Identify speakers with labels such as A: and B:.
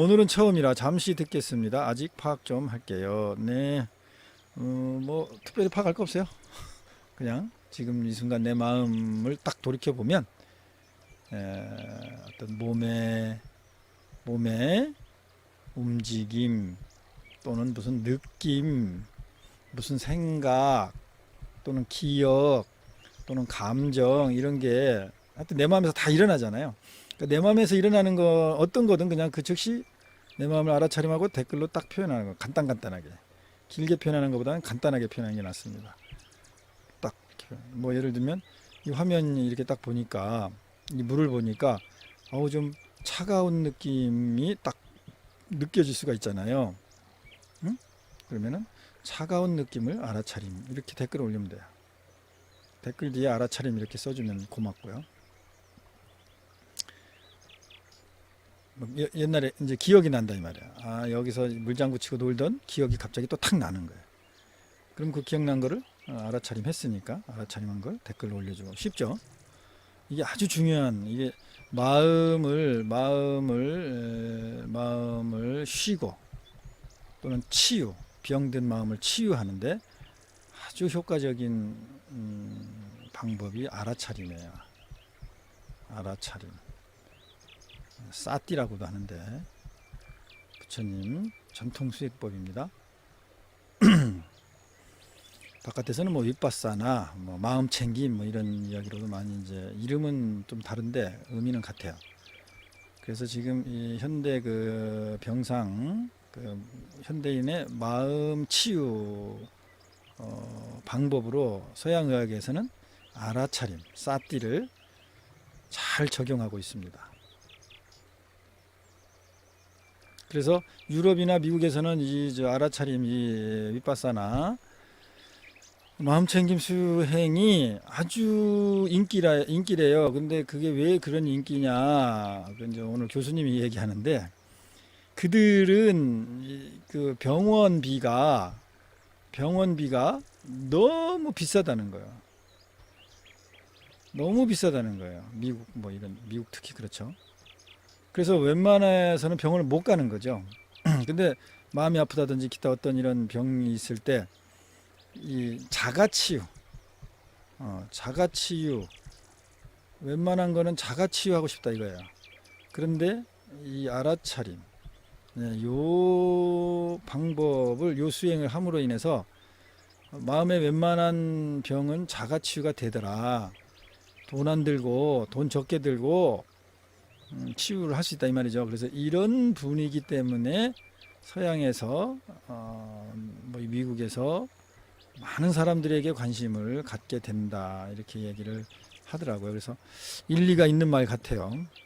A: 오늘은 처음이라 잠시 듣겠습니다. 아직 파악 좀 할게요. 네. 음, 뭐 특별히 파악할 거 없어요. 그냥 지금 이 순간 내 마음을 딱 돌이켜 보면 어떤 몸의 몸의 움직임 또는 무슨 느낌, 무슨 생각 또는 기억 또는 감정 이런 게 하여튼 내 마음에서 다 일어나잖아요. 그러니까 내 마음에서 일어나는 거 어떤 거든 그냥 그 즉시 내 마음을 알아차림하고 댓글로 딱 표현하는 거 간단간단하게 길게 표현하는 것보다는 간단하게 표현하는 게 낫습니다. 딱 뭐 예를 들면 이 화면 이렇게 딱 보니까 이 물을 보니까 어우 좀 차가운 느낌이 딱 느껴질 수가 있잖아요. 응? 그러면은 차가운 느낌을 알아차림 이렇게 댓글 올리면 돼요. 댓글 뒤에 알아차림 이렇게 써주면 고맙고요. 뭐 옛날에 이제 기억이 난다 이 말이야. 아 여기서 물장구 치고 놀던 기억이 갑자기 또 탁 나는 거야. 그럼 그 기억난 거를 어, 알아차림 했으니까 알아차림한 걸 댓글로 올려주고 쉽죠. 이게 아주 중요한 이게 마음을 마음을 마음을 쉬고 또는 치유 병든 마음을 치유하는데 아주 효과적인 음, 방법이 알아차림이에요. 알아차림. 사띠라고도 하는데 부처님 전통 수익법입니다. 바깥에서는 뭐윗바사나뭐 마음 챙김 뭐 이런 이야기로도 많이 이제 이름은 좀 다른데 의미는 같아요. 그래서 지금 이 현대 그 병상 그 현대인의 마음 치유 어 방법으로 서양 의학에서는 알아차림, 사띠를잘 적용하고 있습니다. 그래서 유럽이나 미국에서는 이 알아차림, 이 윗바사나 마음챙김 수행이 아주 인기라 인기래요. 근데 그게 왜 그런 인기냐? 이제 오늘 교수님이 얘기하는데 그들은 그 병원비가 병원비가 너무 비싸다는 거예요. 너무 비싸다는 거예요. 미국 뭐 이런 미국 특히 그렇죠. 그래서 웬만해서는 병원을 못 가는 거죠. 근데 마음이 아프다든지 기타 어떤 이런 병이 있을 때 이 자가치유, 어, 자가치유, 웬만한 거는 자가치유하고 싶다 이거예요. 그런데 이 알아차림, 네, 요 방법을 요 수행을 함으로 인해서 마음의 웬만한 병은 자가치유가 되더라. 돈 안 들고 돈 적게 들고 음, 치유를 할 수 있다 이 말이죠. 그래서 이런 분위기 때문에 서양에서 어, 뭐 미국에서 많은 사람들에게 관심을 갖게 된다 이렇게 얘기를 하더라고요. 그래서 일리가 있는 말 같아요.